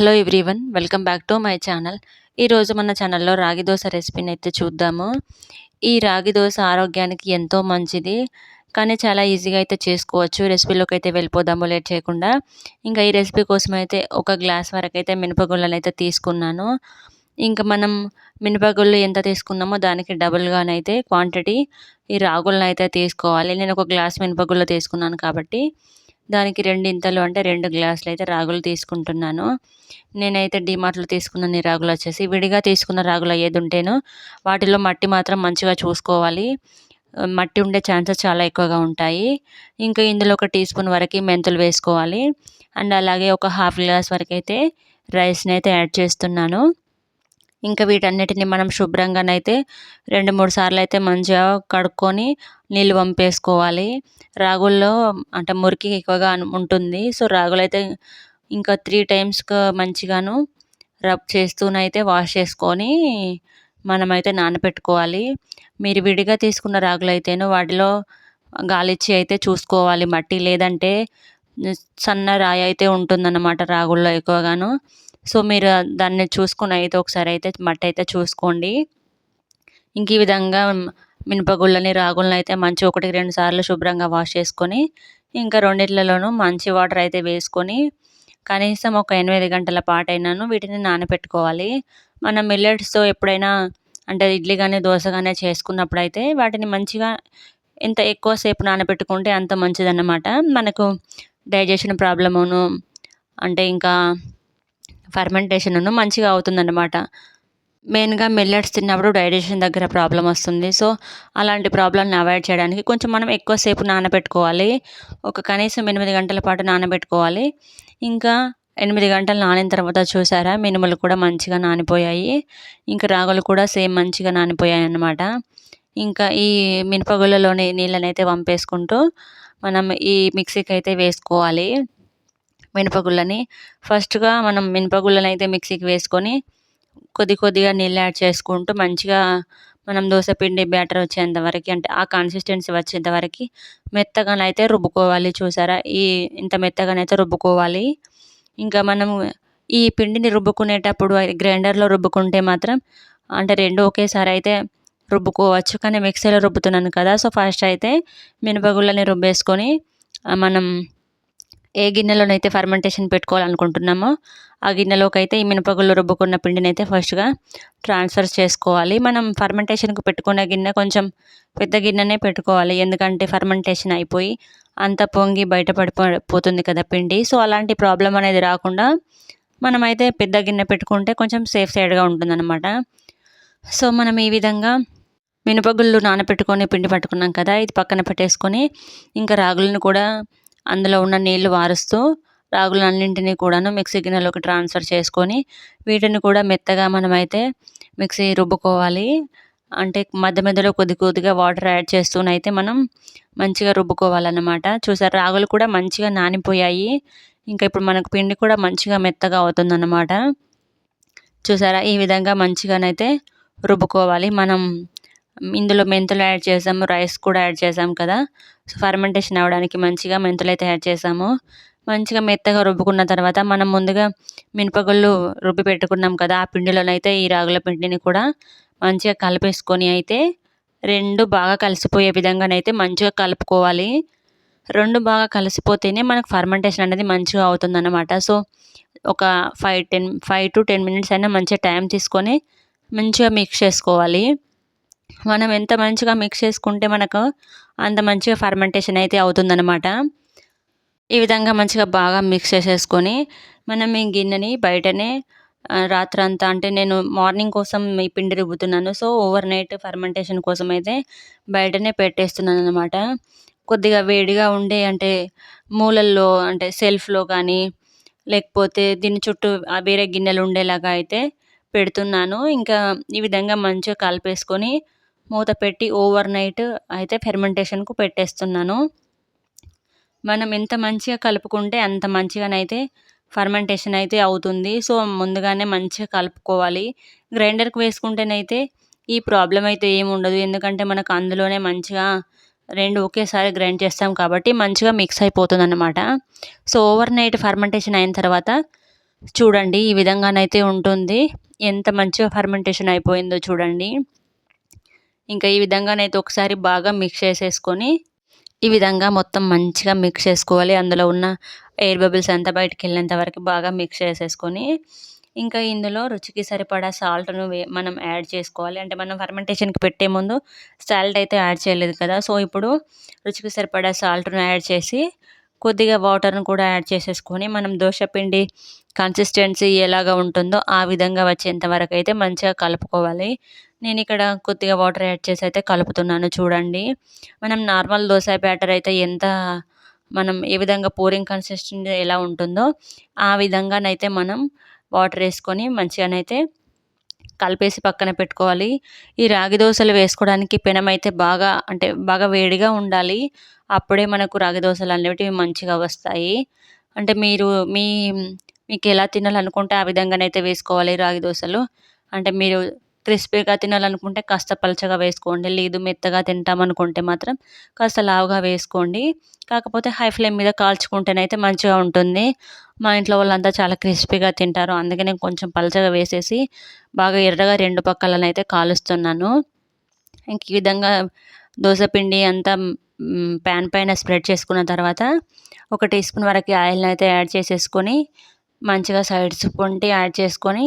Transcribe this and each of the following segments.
Hello everyone welcome back to my channel. ఈరోజు మన ఛానల్లో రాగి దోశ రెసిపీని అయితే చూద్దాము. ఈ రాగి దోశ ఆరోగ్యానికి ఎంతో మంచిది. కానీ చాలా ఈజీగా అయితే చేసుకోవచ్చు. రెసిపీలోకి అయితే వెళ్ళిపోదాము లేట్ చేయకుండా. ఇంకా ఈ రెసిపీ కోసం అయితే ఒక గ్లాస్ వరకు అయితే మినపగుళ్ళని అయితే తీసుకున్నాను. ఇంకా మనం మినపగుళ్ళు ఎంత తీసుకున్నామో దానికి డబుల్గానైతే క్వాంటిటీ ఈ రాగులను అయితే తీసుకోవాలి. నేను ఒక గ్లాస్ మినపగుళ్ళు తీసుకున్నాను కాబట్టి. దానికి రెండింతలు అంటే రెండు గ్లాసులు అయితే రాగులు తీసుకుంటున్నాను. నేనైతే డిమార్ట్లో తీసుకున్న రాగులు వచ్చేసి విడిగా తీసుకున్న రాగులు ఏది ఉంటేనో వాటిలో మట్టి మాత్రం మంచిగా చూసుకోవాలి. మట్టి ఉండే ఛాన్సెస్ చాలా ఎక్కువగా ఉంటాయి. ఇంకా ఇందులో ఒక టీ స్పూన్ వరకు మెంతులు వేసుకోవాలి. అండ్ అలాగే ఒక హాఫ్ గ్లాస్ వరకు అయితే రైస్ని అయితే యాడ్ చేస్తున్నాను. ఇంకా వీటన్నిటిని మనం శుభ్రంగానైతే రెండు మూడు సార్లు అయితే మంచిగా కడుక్కొని నీళ్ళు పంపేసుకోవాలి. రాగుల్లో అంటే మురికి ఎక్కువగా ఉంటుంది. సో రాగులు అయితే ఇంకా త్రీ టైమ్స్కి మంచిగాను రబ్ చేస్తూనైతే వాష్ చేసుకొని మనమైతే నానబెట్టుకోవాలి మీరు విడిగా తీసుకున్న రాగులు అయితేను వాటిలో గాలిచ్చి అయితే చూసుకోవాలి. మట్టి లేదంటే సన్న రాయి అయితే ఉంటుందన్నమాట రాగుల్లో ఎక్కువగాను. సో మీరు దాన్ని చూసుకుని అయితే ఒకసారి అయితే మట్టి అయితే చూసుకోండి. ఇంక ఈ విధంగా మినపగుళ్ళని రాగులను అయితే మంచి ఒకటి రెండు సార్లు శుభ్రంగా వాష్ చేసుకొని ఇంకా రెండిట్లలోనూ మంచి వాటర్ అయితే వేసుకొని కనీసం ఒక ఎనిమిది గంటల పాటైనాను వీటిని నానబెట్టుకోవాలి మనం మిల్లెట్స్తో ఎప్పుడైనా అంటే ఇడ్లీ కానీ దోశ కానీ చేసుకున్నప్పుడు అయితే వాటిని మంచిగా ఎంత ఎక్కువసేపు నానబెట్టుకుంటే అంత మంచిదన్నమాట. మనకు డైజెషన్ ప్రాబ్లమును అంటే ఇంకా ఫర్మెంటేషన్ను మంచిగా అవుతుందన్నమాట. మెయిన్గా మిల్లెట్స్ తిన్నప్పుడు డైజెషన్ దగ్గర ప్రాబ్లం వస్తుంది. సో అలాంటి ప్రాబ్లమ్ని అవాయిడ్ చేయడానికి కొంచెం మనం ఎక్కువసేపు నానబెట్టుకోవాలి. ఒక కనీసం ఎనిమిది గంటల పాటు నానబెట్టుకోవాలి. ఇంకా ఎనిమిది గంటలు నానిన తర్వాత చూసారా మినుములు కూడా మంచిగా నానిపోయాయి. ఇంకా రాగులు కూడా సేమ్ మంచిగా నానిపోయాయి అన్నమాట. ఇంకా ఈ మినపగుళ్ళలోని నీళ్ళనైతే పంపేసుకుంటూ వంపేసుకుంటూ మనం ఈ మిక్సీకి అయితే వేసుకోవాలి. మినపగుళ్ళని. ఫస్ట్గా మనం మినపగుళ్ళని అయితే మిక్సీకి వేసుకొని కొద్ది కొద్దిగా నీళ్ళు యాడ్ చేసుకుంటూ మంచిగా మనం పిండి బ్యాటర్ వచ్చేంత వరకు అంటే ఆ కన్సిస్టెన్సీ వచ్చేంత వరకు మెత్తగానైతే రుబ్బుకోవాలి. చూసారా? ఈ ఇంత మెత్తగానైతే రుబ్బుకోవాలి. ఇంకా మనం ఈ పిండిని రుబ్బుకునేటప్పుడు గ్రైండర్లో రుబ్బుకుంటే మాత్రం అంటే రెండు ఒకేసారి అయితే రుబ్బుకోవచ్చు. కానీ మిక్సీలో రుబ్బుతున్నాను కదా! సో ఫస్ట్ అయితే మినపగుళ్ళని రుబ్బేసుకొని మనం ఏ గిన్నెలోనైతే ఫర్మెంటేషన్ పెట్టుకోవాలనుకుంటున్నామో ఆ గిన్నెలోకి అయితే ఈ మినపగుళ్ళు రుబ్బుకున్న పిండిని అయితే ఫస్ట్గా ట్రాన్స్ఫర్ చేసుకోవాలి. మనం ఫర్మెంటేషన్కి పెట్టుకున్న గిన్నె కొంచెం పెద్ద గిన్నెనే పెట్టుకోవాలి. ఎందుకంటే ఫర్మెంటేషన్ అయిపోయి అంత పొంగి బయటపడిపోతుంది కదా పిండి. సో అలాంటి ప్రాబ్లం అనేది రాకుండా మనమైతే పెద్ద గిన్నె పెట్టుకుంటే కొంచెం సేఫ్ సైడ్గా ఉంటుందన్నమాట. సో మనం ఈ విధంగా మినపగుళ్ళు నానబెట్టుకొని పిండి పట్టుకున్నాం కదా ఇది పక్కన పెట్టేసుకొని ఇంకా రాగులను కూడా అందులో ఉన్న నీళ్ళు వారుస్తూ రాగులన్నింటినీ కూడాను మిక్సీ గిన్నెలోకి ట్రాన్స్ఫర్ చేసుకొని వీటిని కూడా మెత్తగా మనమైతే మిక్సీ రుబ్బుకోవాలి. అంటే మధ్య మధ్యలో కొద్ది కొద్దిగా వాటర్ యాడ్ చేస్తూనైతే మనం మంచిగా రుబ్బుకోవాలన్నమాట. చూసారు రాగులు కూడా మంచిగా నానిపోయాయి. ఇంకా ఇప్పుడు మనకు పిండి కూడా మంచిగా మెత్తగా అవుతుందన్నమాట. చూసారా ఈ విధంగా మంచిగానైతే రుబ్బుకోవాలి. మనం ఇందులో మెంతులు యాడ్ చేసాము రైస్ కూడా యాడ్ చేసాము కదా. సో ఫర్మెంటేషన్ అవ్వడానికి మంచిగా మెంతులు అయితే యాడ్ చేసాము. మంచిగా మెత్తగా రుబ్బుకున్న తర్వాత మనం ముందుగా మినపగుళ్ళు రుబ్బి పెట్టుకున్నాం కదా ఆ పిండిలోనైతే ఈ రాగుల పిండిని కూడా మంచిగా కలిపేసుకొని అయితే రెండు బాగా కలిసిపోయే విధంగానైతే మంచిగా కలుపుకోవాలి. రెండు బాగా కలిసిపోతేనే మనకు ఫర్మెంటేషన్ అనేది మంచిగా అవుతుందన్నమాట. సో ఒక five ten five to ten minutes అయినా మంచిగా టైం తీసుకొని మంచిగా మిక్స్ చేసుకోవాలి. మనం ఎంత మంచిగా మిక్స్ చేసుకుంటే మనకు అంత మంచిగా ఫర్మెంటేషన్ అయితే అవుతుందన్నమాట. ఈ విధంగా మంచిగా బాగా మిక్స్ చేసేసుకొని మనం ఈ గిన్నెని బయటనే రాత్రంతా అంటే నేను మార్నింగ్ కోసం ఈ పిండి రుబ్బుతున్నాను. సో ఓవర్ నైట్ ఫర్మెంటేషన్ కోసం అయితే బయటనే పెట్టేస్తున్నాను అనమాట కొద్దిగా వేడిగా ఉండే అంటే మూలల్లో అంటే సెల్ఫ్లో కానీ లేకపోతే దీని చుట్టూ వేరే గిన్నెలు ఉండేలాగా అయితే పెడుతున్నాను. ఇంకా ఈ విధంగా మంచిగా కలిపేసుకొని మూత పెట్టి ఓవర్ నైట్ అయితే ఫెర్మెంటేషన్కు పెట్టేస్తున్నాను. మనం ఎంత మంచిగా కలుపుకుంటే అంత మంచిగానైతే ఫర్మెంటేషన్ అయితే అవుతుంది. సో ముందుగానే మంచిగా కలుపుకోవాలి. గ్రైండర్కి వేసుకుంటేనైతే ఈ ప్రాబ్లం అయితే ఏమి ఉండదు. ఎందుకంటే మనకు అందులోనే మంచిగా రెండు ఒకేసారి గ్రైండ్ చేస్తాం కాబట్టి మంచిగా మిక్స్ అయిపోతుంది అనమాట సో ఓవర్ నైట్ ఫర్మెంటేషన్ అయిన తర్వాత చూడండి ఈ విధంగానైతే ఉంటుంది. ఎంత మంచిగా ఫర్మెంటేషన్ అయిపోయిందో చూడండి. ఇంకా ఈ విధంగానైతే ఒకసారి బాగా మిక్స్ చేసేసుకొని ఈ విధంగా మొత్తం మంచిగా మిక్స్ చేసుకోవాలి. అందులో ఉన్న ఎయిర్ బబుల్స్ అంతా బయటకు వెళ్ళేంత వరకు బాగా మిక్స్ చేసేసుకొని ఇంకా ఇందులో రుచికి సరిపడా సాల్ట్ను వే మనం యాడ్ చేసుకోవాలి. అంటే మనం ఫర్మెంటేషన్కి పెట్టే ముందు సాల్ట్ అయితే యాడ్ చేయలేదు కదా. సో ఇప్పుడు రుచికి సరిపడా సాల్ట్ను యాడ్ చేసి కొద్దిగా వాటర్ను కూడా యాడ్ చేసేసుకొని మనం దోశ పిండి కన్సిస్టెన్సీ ఎలాగ ఉంటుందో ఆ విధంగా వచ్చేంత వరకు అయితే మంచిగా కలుపుకోవాలి. నేను ఇక్కడ కొద్దిగా వాటర్ యాడ్ చేసి అయితే కలుపుతున్నాను చూడండి. మనం నార్మల్ దోశ బ్యాటర్ అయితే ఎంత మనం ఏ విధంగా పూరింగ్ కన్సిస్టెన్సీ ఎలా ఉంటుందో ఆ విధంగానైతే మనం వాటర్ వేసుకొని మంచిగానైతే కలిపేసి పక్కన పెట్టుకోవాలి. ఈ రాగి దోశలు వేసుకోవడానికి పెనం అయితే బాగా అంటే బాగా వేడిగా ఉండాలి. అప్పుడే మనకు రాగి దోశలు అనేవి మంచిగా వస్తాయి. అంటే మీరు మీ మీకు ఎలా తినాలనుకుంటే ఆ విధంగానైతే వేసుకోవాలి రాగి దోశలు. అంటే మీరు క్రిస్పీగా తినాలనుకుంటే కాస్త పలచగా వేసుకోండి లేదు మెత్తగా తింటామనుకుంటే మాత్రం కాస్త లావుగా వేసుకోండి. కాకపోతే హై ఫ్లేమ్ మీద కాల్చుకుంటేనైతే మంచిగా ఉంటుంది. మా ఇంట్లో వాళ్ళంతా చాలా క్రిస్పీగా తింటారు. అందుకే నేను కొంచెం పలచగా వేసేసి బాగా ఎర్రగా రెండు పక్కలనైతే కాలుస్తున్నాను. ఇంక ఈ విధంగా దోశ పిండి అంతా ప్యాన్ పైన స్ప్రెడ్ చేసుకున్న తర్వాత ఒక టీ స్పూన్ వరకు ఆయిల్ని అయితే యాడ్ చేసేసుకొని మంచిగా సైడ్స్ పొంటి యాడ్ చేసుకొని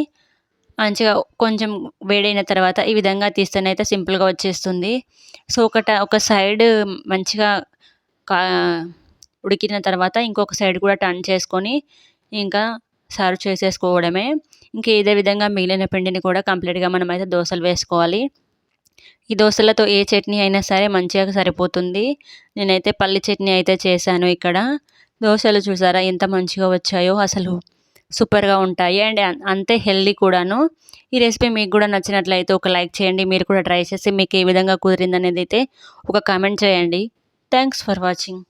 మంచిగా కొంచెం వేడైన తర్వాత ఈ విధంగా తీస్తేనైతే సింపుల్గా వచ్చేస్తుంది. సో ఒకట ఒక సైడ్ మంచిగా కా ఉడికిన తర్వాత ఇంకొక సైడ్ కూడా టర్న్ చేసుకొని ఇంకా సర్వ్ చేసేసుకోవడమే. ఇంకా ఇదే విధంగా మిగిలిన పిండిని కూడా కంప్లీట్గా మనం అయితే దోశలు వేసుకోవాలి. ఈ దోశలతో ఏ చట్నీ అయినా సరే మంచిగా సరిపోతుంది. నేనైతే పల్లి చట్నీ అయితే చేశాను ఇక్కడ. దోశలు చూసారా ఎంత మంచిగా వచ్చాయో అసలు. సూపర్గా ఉంటాయి. అండ్ అంతే హెల్దీ కూడాను. ఈ రెసిపీ మీకు కూడా నచ్చినట్లయితే ఒక లైక్ చేయండి. మీరు కూడా ట్రై చేసి మీకు ఏ విధంగా కుదిరింది అనేది అయితే ఒక కామెంట్ చేయండి. Thanks for watching.